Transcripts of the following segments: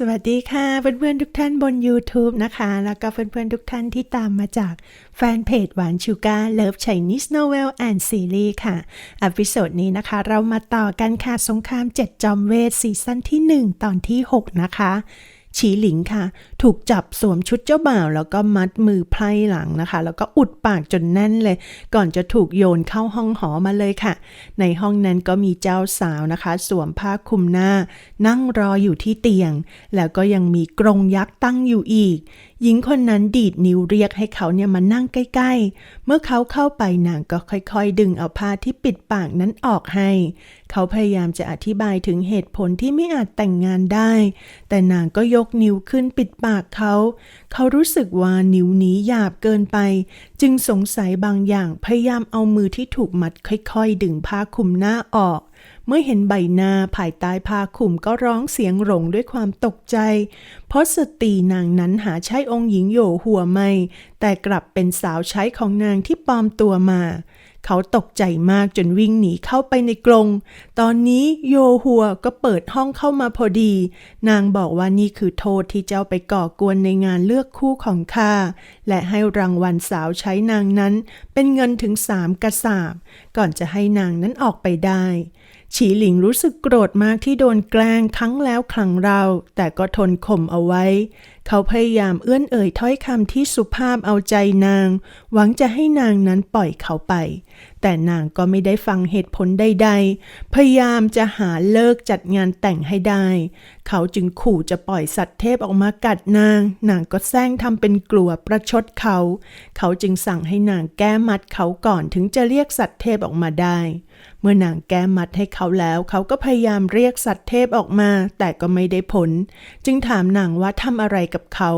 สวัสดีค่ะเพื่อนๆทุกท่านบน YouTube นะคะ แล้วก็เพื่อนๆทุกท่านที่ตามมาจากแฟนเพจหวานชูการเลิฟไชนีสโนเวลแอนด์ซีรีส์ค่ะอพิโซดนี้นะคะ เรามาต่อกันค่ะสงครามเจ็ดจอมเวทซีซั่นที่ 1 ตอนที่ 6 นะคะ ฉีหลิงค่ะ ถูกจับสวมชุดเจ้าบ่าว แล้วก็มัดมือไพร่หลังนะคะ แล้วก็อุดปากจนแน่นเลย ก่อนจะถูกโยนเข้าห้องหอมาเลยค่ะ ในห้องนั้นก็มีเจ้าสาวนะคะ สวมผ้าคลุมหน้า นั่งรออยู่ที่เตียง แล้วก็ยังมีกรงยักษ์ตั้งอยู่อีก หญิงคนนั้นดีดนิ้วเรียกให้เขาเนี่ยมานั่งใกล้ ๆ เมื่อเขาเข้าไปนางก็ค่อยๆ ดึงเอาผ้าที่ปิดปากนั้นออกให้เขาพยายามจะอธิบายถึงเหตุผลที่ไม่อาจแต่งงานได้ แต่นางก็ยกนิ้วขึ้นปิดปากเขา เขารู้สึกว่านิ้วนี้หยาบเกินไป จึงสงสัยบางอย่างพยายามเอามือที่ถูกมัดค่อยๆ ดึงผ้าคลุมหน้าออก เมื่อเห็นใบหน้าภายใต้ผ้าคลุมก็ร้องเสียงหลงด้วยความตกใจ เพราะสตรีนางนั้นหาใช่องค์หญิงโยหัวไม่ แต่กลับเป็นสาวใช้ของนางที่ปลอมตัวมา เขาตกใจมากจนวิ่งหนีเข้าไปในกรง ตอนนี้โยหัวก็เปิดห้องเข้ามาพอดี นางบอกว่านี่คือโทษที่เจ้าไปก่อกวนในงานเลือกคู่ของข้า และให้รางวัลสาวใช้นางนั้น เป็นเงินถึงสามกระสาบก่อนจะให้นางนั้นออกไปได้ ฉีหลิงรู้สึกโกรธมากที่โดนแกล้งครั้งแล้วครั้งเล่าแต่ก็ทนข่มเอาไว้ เขาพยายามเอื้อนเอ่ยถ้อยคำที่สุภาพเอาใจนาง หวังจะให้นางนั้นปล่อยเขาไป แต่นางก็ไม่ได้ฟังเหตุผลใดๆ พยายามจะหาเลิกจัดงานแต่งให้ได้ เขาจึงขู่จะปล่อยสัตว์เทพออกมากัดนาง นางก็แซงทำเป็นกลัวประชดเขา เขาจึงสั่งให้นางแก้มัดเขาก่อนถึงจะเรียกสัตว์เทพออกมาได้ เมื่อนางแก้มัดให้เขาแล้ว เขาก็พยายามเรียกสัตว์เทพออกมา แต่ก็ไม่ได้ผล จึงถามนางว่าทำอะไรกับเขา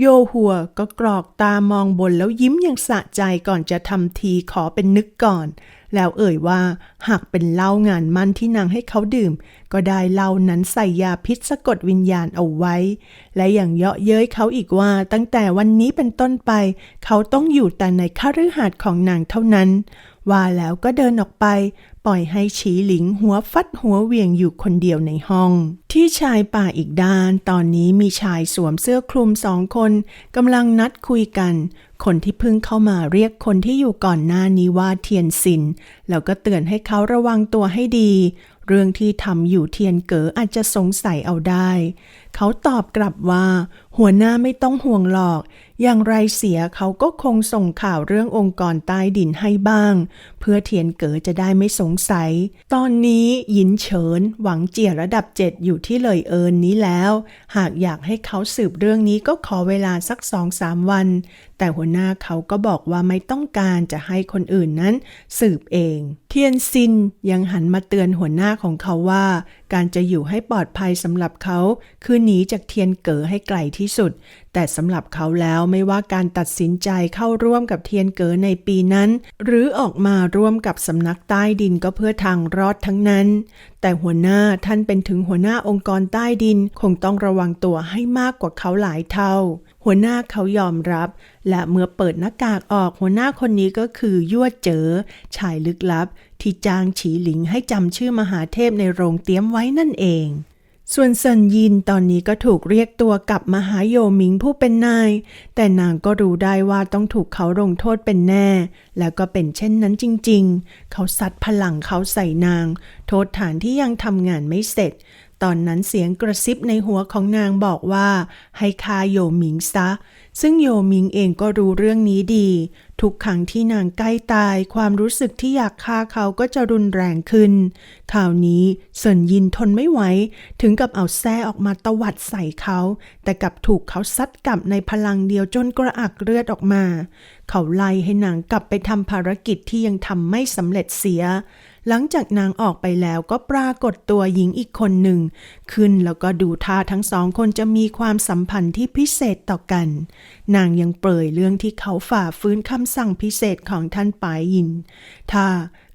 โยหัวก็กรอกตามองบนแล้วยิ้มอย่างสะใจก่อนจะทำทีขอเป็นนึกก่อน แล้วเอ่ยว่า หากเป็นเหล้างานมั่นที่นางให้เขาดื่ม ก็ได้เหล้านั้นใส่ยาพิษสะกดวิญญาณเอาไว้ และอย่างเยาะเย้ยเขาอีกว่าตั้งแต่วันนี้เป็นต้นไป เขาต้องอยู่แต่ในคฤหาสน์ของนางเท่านั้น ว่าแล้วก็เดินออกไป ปล่อยให้ฉีหลิงหัวฟัดหัวเวียงอยู่คนเดียวในห้อง ที่ชายป่าอีกด้าน ตอนนี้มีชายสวมเสื้อคลุมสองคนกำลังนัดคุยกัน คนที่เพิ่งเข้ามาเรียกคนที่อยู่ก่อนหน้านี้ว่าเทียนซิน แล้วก็เตือนให้เขาระวังตัวให้ดี เรื่องที่ทำอยู่เทียนเก๋ออาจจะสงสัยเอาได้ เขาตอบกลับว่า หัวหน้าไม่ต้องห่วงหรอก อย่างไรเสียเขาก็คงส่งข่าวเรื่ององค์กรใต้ดินให้บ้าง เพื่อเทียนเก๋อจะได้ไม่สงสัย ตอนนี้หยินเฉินหวังเจียระดับเจ็ดอยู่ที่เลยเอินนี้แล้ว หากอยากให้เขาสืบเรื่องนี้ก็ขอเวลาสักสองสามวัน แต่หัวหน้าเขาก็บอกว่าไม่ต้องการจะให้คนอื่นนั้น สืบเอง เทียนซินยังหันมาเตือนหัวหน้าของเขาว่าการจะอยู่ให้ปลอดภัยสำหรับเขา คือหนีจากเทียนเก๋อให้ไกลที่สุด แต่สำหรับเขาแล้วไม่ว่าการตัดสินใจเข้าร่วมกับเทียนเก๋อในปีนั้น หรือออกมาร่วมกับสำนักใต้ดินก็เพื่อทางรอดทั้งนั้น แต่หัวหน้าท่านเป็นถึงหัวหน้าองค์กรใต้ดินคงต้องระวังตัวให้มากกว่าเขาหลายเท่า หัวหน้าเขายอมรับ และเมื่อเปิดหน้ากากออกหัวหน้าคนนี้ก็คือยั่วเจ๋อชายลึกลับ ที่จ้างฉีหลิงให้จำชื่อมหาเทพในโรงเตรียมไว้นั่นเอง ส่วนเซินยินตอนนี้ก็ถูกเรียกตัวกลับมาหาโยหมิงผู้เป็นนาย แต่นางก็รู้ได้ว่าต้องถูกเขาลงโทษเป็นแน่ แล้วก็เป็นเช่นนั้นจริง ๆ เขาซัดพลังเขาใส่นาง โทษฐานที่ยังทำงานไม่เสร็จ ตอนนั้นเสียงกระซิบในหัวของนางบอกว่า ให้คาโยหมิงซะ ซึ่งโยหมิงเองก็รู้เรื่องนี้ดี ทุกครั้งที่นางใกล้ตาย ความรู้สึกที่อยากฆ่าเขาก็จะรุนแรงขึ้นคราวนี้เซินยินทนไม่ไหว ถึงกับเอาแส้ออกมาตวัดใส่เขา แต่กลับถูกเขาซัดกลับในพลังเดียวจนกระอักเลือดออกมา เขาไล่ให้นางกลับไปทำภารกิจที่ยังทำไม่สำเร็จเสีย หลังจากนางออกไปแล้วก็ปรากฏตัวหญิงอีกคนหนึ่ง ขึ้นแล้วก็ดูท่าทั้งสองคนจะมีความสัมพันธ์ที่พิเศษต่อกัน นางยังเปรยเรื่องที่เขาฝ่าฟื้นคำสั่งพิเศษของท่านปายยิน ถ้า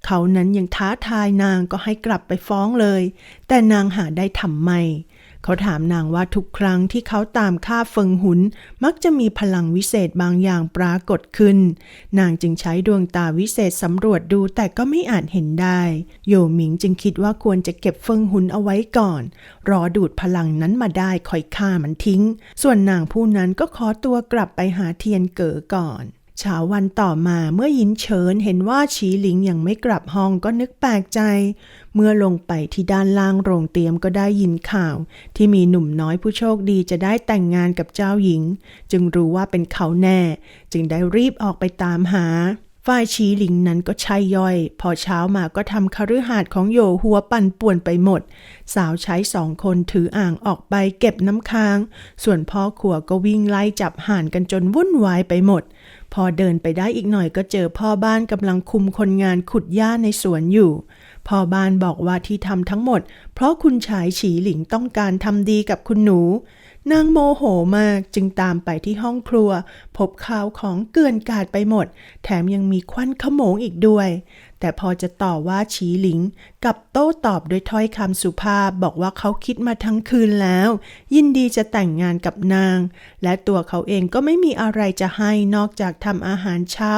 เขานั้นยังท้าทายนางก็ให้กลับไปฟ้องเลย แต่นางหาได้ทำไม่ เขาถามนางว่าทุกครั้งที่เขาตามฆ่าเฟิงหุน มักจะมีพลังวิเศษบางอย่างปรากฏขึ้น นางจึงใช้ดวงตาวิเศษสำรวจดูแต่ก็ไม่อาจเห็นได้ โยหมิงจึงคิดว่าควรจะเก็บเฟิงหุนเอาไว้ก่อน รอดูดพลังนั้นมาได้คอยฆ่ามันทิ้ง ส่วนนางผู้นั้นก็ขอตัวกลับไปหาเทียนเก๋อก่อน เช้าวันต่อมาเมื่อยินเฉินเห็นว่าฉีหลิงยังไม่กลับห้องก็นึกแปลกใจ เมื่อลงไปที่ด้านล่างโรงเตรียมก็ได้ยินข่าว ที่มีหนุ่มน้อยผู้โชคดีจะได้แต่งงานกับเจ้าหญิง จึงรู้ว่าเป็นเขาแน่ จึงได้รีบออกไปตามหาฝ่ายชีหลิงนั้นก็ใช่ย่อย พอเช้ามาก็ทำคฤหาสน์ของโยหัวปั่นป่วนไปหมด สาวใช้สองคนถืออ่างออกไปเก็บน้ำค้าง ส่วนพ่อขัวก็วิ่งไล่จับห่านกันจนวุ่นวายไปหมด พอเดินไปได้อีกหน่อยก็เจอพ่อบ้านกำลังคุมคนงานขุดหญ้าในสวนอยู่ พ่อบ้านบอกว่าที่ทำทั้งหมด เพราะคุณชายฉีหลิงต้องการทำดีกับคุณหนู นางโมโหมากจึงตามไปที่ห้องครัว พบข้าวของเกลื่อนกาดไปหมด แถมยังมีควันขโมงอีกด้วย แต่พอจะต่อว่าฉีหลิงกับโต้ตอบด้วยถ้อยคำสุภาพบอกว่าเขาคิดมาทั้งคืนแล้ว ยินดีจะแต่งงานกับนาง และตัวเขาเองก็ไม่มีอะไรจะให้นอกจากทำอาหารเช้า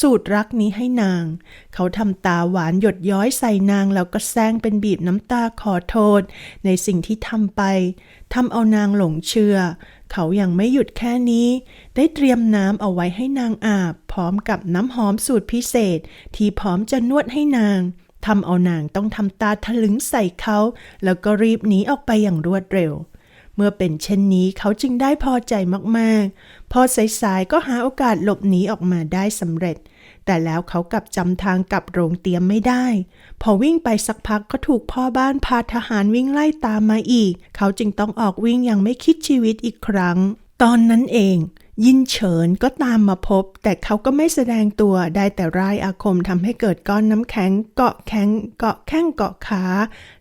สูตรรักนี้ให้นาง เขาทำตาหวานหยดย้อยใส่นางแล้วก็แซงเป็นบีบน้ำตาขอโทษ ในสิ่งที่ทำไปทำเอานางหลงเชื่อ เขายังไม่หยุดแค่นี้ ได้เตรียมน้ำเอาไว้ให้นางอาบ พร้อมกับน้ำหอมสูตรพิเศษ ที่พร้อมจะนวดให้นางทำเอานางต้องทำตาทะลึงใส่เขา แล้วก็รีบหนีออกไปอย่างรวดเร็ว เมื่อเป็นเช่นนี้เขาจึงได้พอใจมากๆ พอสายๆก็หาโอกาสหลบหนีออกมาได้สำเร็จ แต่แล้วเขากลับจำทางกลับโรงเตรียมไม่ได้ พอวิ่งไปสักพักก็ถูกพ่อบ้านพาทหารวิ่งไล่ตามมาอีก เขาจึงต้องออกวิ่งอย่างไม่คิดชีวิตอีกครั้ง ตอนนั้นเอง ยินเฉินก็ตามมาพบ แต่เขาก็ไม่แสดงตัวได้แต่ร่ายอาคมทำให้เกิดก้อนน้ำแข็งเกาะแข็งเกาะแข้งเกาะขา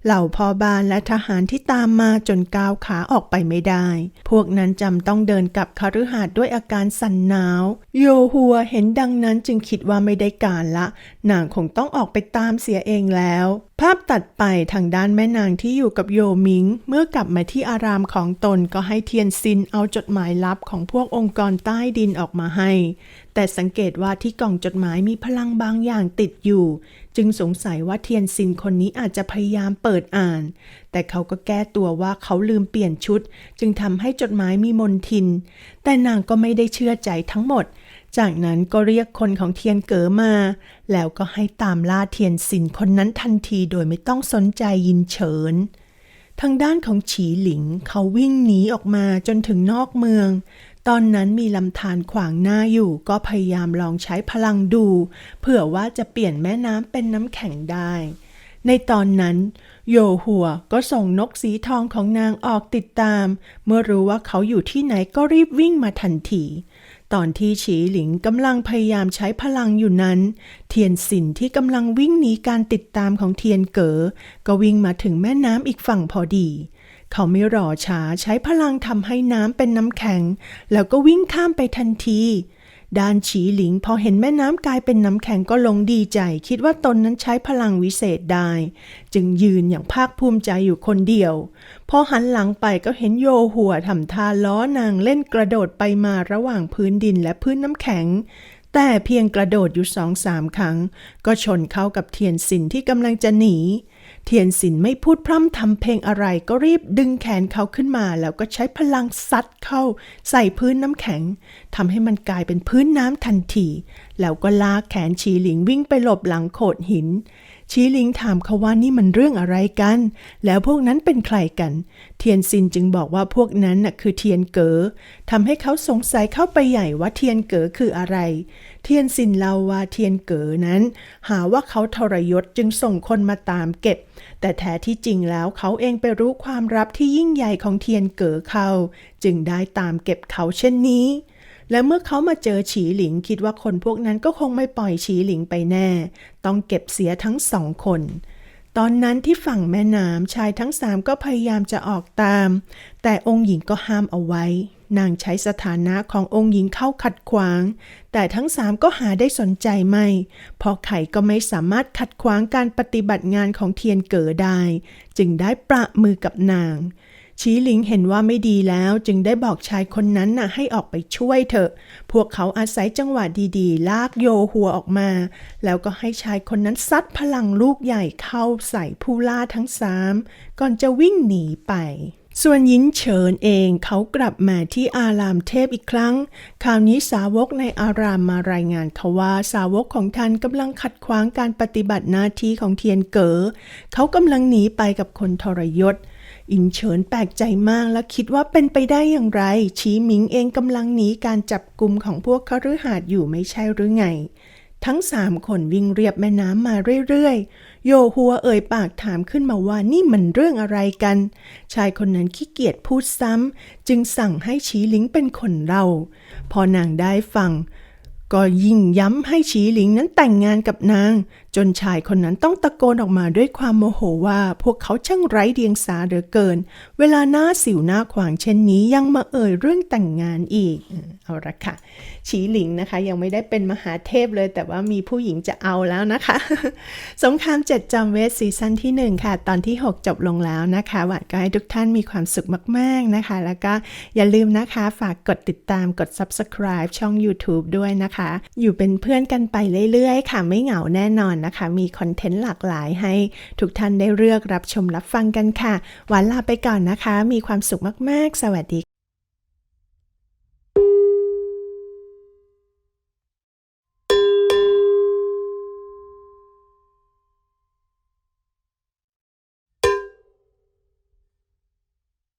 เหล่าพอบานและทหารที่ตามมาจนก้าวขาออกไปไม่ได้ พวกนั้นจำต้องเดินกลับคฤหาสน์ด้วยอาการสั่นหนาว โยหัวเห็นดังนั้นจึงคิดว่าไม่ได้การละ นางคงต้องออกไปตามเสียเองแล้ว ภาพตัดไปทางด้านแม่นางที่อยู่กับโยมิง เมื่อกลับมาที่อารามของตนก็ให้เทียนซินเอาจดหมายลับของพวกองค์กรใต้ดินออกมาให้ แต่สังเกตว่าที่กล่องจดหมายมีพลังบางอย่างติดอยู่ จึงสงสัยว่าเทียนซินคนนี้อาจจะพยายามเปิดอ่าน แต่เขาก็แก้ตัวว่าเขาลืมเปลี่ยนชุด จึงทำให้จดหมายมีมนทิน แต่นางก็ไม่ได้เชื่อใจทั้งหมด จากนั้นก็เรียกคนของเทียนเก๋อมา แล้วก็ให้ตามล่าเทียนซินคนนั้นทันทีโดยไม่ต้องสนใจยินเฉิน ทางด้านของฉีหลิงเขาวิ่งหนีออกมาจนถึงนอกเมือง ตอนนั้นมีลำธารขวางหน้าอยู่ก็พยายามลองใช้พลังดู เผื่อว่าจะเปลี่ยนแม่น้ำเป็นน้ำแข็งได้ ในตอนนั้น โยหัวก็ส่งนกสีทองของนางออกติดตาม เมื่อรู้ว่าเขาอยู่ที่ไหนก็รีบวิ่งมาทันที ตอนที่ฉีหลิงกำลังพยายามใช้พลังอยู่นั้น เทียนสินที่กำลังวิ่งหนีการติดตามของเทียนเก๋อก็วิ่งมาถึงแม่น้ำอีกฝั่งพอดี เขาไม่รอช้าใช้พลังทำให้น้ำเป็นน้ำแข็ง แล้วก็วิ่งข้ามไปทันที ด้านฉีหลิงพอเห็นแม่น้ำกลายเป็นน้ำแข็งก็ลงดีใจ คิดว่าตนนั้นใช้พลังวิเศษได้ จึงยืนอย่างภาคภูมิใจอยู่คนเดียว พอหันหลังไปก็เห็นโยหัวทำท่าล้อนางเล่นกระโดดไปมาระหว่างพื้นดินและพื้นน้ำแข็ง แต่เพียงกระโดดอยู่สองสามครั้ง ก็ชนเข้ากับเทียนสินที่กำลังจะหนี เทียนสินไม่พูดพร่ำทำเพลงอะไรก็รีบดึงแขนเขาขึ้นมา แล้วก็ใช้พลังซัดเข้า ใส่พื้นน้ำแข็งทำให้มันกลายเป็นพื้นน้ำทันที แล้วก็ลากแขนชีหลิงวิ่งไปหลบหลังโขดหิน ชีหลิงถามเขาว่านี่มันเรื่องอะไรกัน แล้วพวกนั้นเป็นใครกัน เทียนซินจึงบอกว่าพวกนั้นน่ะคือเทียนเก๋อทำให้เขาสงสัยเข้าไปใหญ่ว่าเทียนเก๋อคืออะไร เทียนซินเล่าว่าเทียนเก๋อนั้น หาว่าเขาทรยศจึงส่งคนมาตามเก็บ แต่แท้ที่จริงแล้วเขาเองไปรู้ความลับที่ยิ่งใหญ่ของเทียนเก๋อเขา จึงได้ตามเก็บเขาเช่นนี้ และเมื่อเขามาเจอฉีหลิงคิดว่าคนพวกนั้นก็คงไม่ปล่อยฉีหลิงไปแน่ ต้องเก็บเสียทั้งสองคน ตอนนั้นที่ฝั่งแม่น้ำชายทั้งสามก็พยายามจะออกตาม แต่องค์หญิงก็ห้ามเอาไว้ นางใช้สถานะขององค์หญิงเข้าขัดขวาง แต่ทั้งสามก็หาได้สนใจไม่เพราะไข่ก็ไม่สามารถขัดขวางการปฏิบัติงานของเทียนเก๋อได้ จึงได้ประมือกับนาง ชีหลิงเห็นว่าไม่ดีแล้วจึงได้บอกชายคนนั้นน่ะให้ออกไปช่วยเถอะ พวกเขาอาศัยจังหวะดีๆ ลากโยหัวออกมา แล้วก็ให้ชายคนนั้นซัดพลังลูกใหญ่เข้าใส่ผู้ล่าทั้งสามก่อนจะวิ่งหนีไปส่วนยินเฉินเองเขากลับมาที่อารามเทพอีกครั้ง คราวนี้สาวกในอารามมารายงานเขาว่าสาวกของท่านกำลังขัดขวางการปฏิบัติหน้าที่ของเทียนเก๋อเขากำลังหนีไปกับคนทรยศ อินเฉินแปลกใจมากและคิดว่าเป็นไปได้อย่างไร ชีหมิงเองกำลังหนีการจับกลุ่มของพวกคฤหาสน์อยู่ไม่ใช่หรือไง ทั้งสามคนวิ่งเรียบแม่น้ำมาเรื่อยๆ โยหัวเอ่ยปากถามขึ้นมาว่านี่มันเรื่องอะไรกัน ชายคนนั้นขี้เกียจพูดซ้ำจึงสั่งให้ชีหลิงเป็นคนเล่า พอนางได้ฟังก็ยิ่งย้ำให้ฉีหลิงนั้นแต่งงานกับนาง จนชายคนนั้นต้องตะโกนออกมาด้วยความโมโหว่าพวกเขาช่างไร้เดียงสาเหลือเกิน เวลาหน้าสิวหน้าขวางเช่นนี้ยังมาเอ่ยเรื่องแต่งงานอีก เอาละค่ะ ฉีหลิงนะคะ ยังไม่ได้เป็นมหาเทพเลย แต่ว่ามีผู้หญิงจะเอาแล้วนะคะ สงครามเจ็ดจอมเวทซีซั่นที่ 1 ค่ะ ตอนที่ 6 จบลงแล้วนะคะหวังก็ให้ทุกท่านมีความสุขมาก ๆนะคะ แล้วก็อย่าลืมนะคะฝากกดติดตามกด subscribe ช่อง YouTube ด้วยนะคะ อยู่เป็นเพื่อนกันไปเรื่อยๆ ค่ะไม่เหงาแน่นอนนะคะ มีคอนเทนต์หลากหลายให้ทุกท่านได้เลือกรับชมรับฟังกันค่ะหวานลาไปก่อนนะคะ มีความสุขมาก ๆ สวัสดี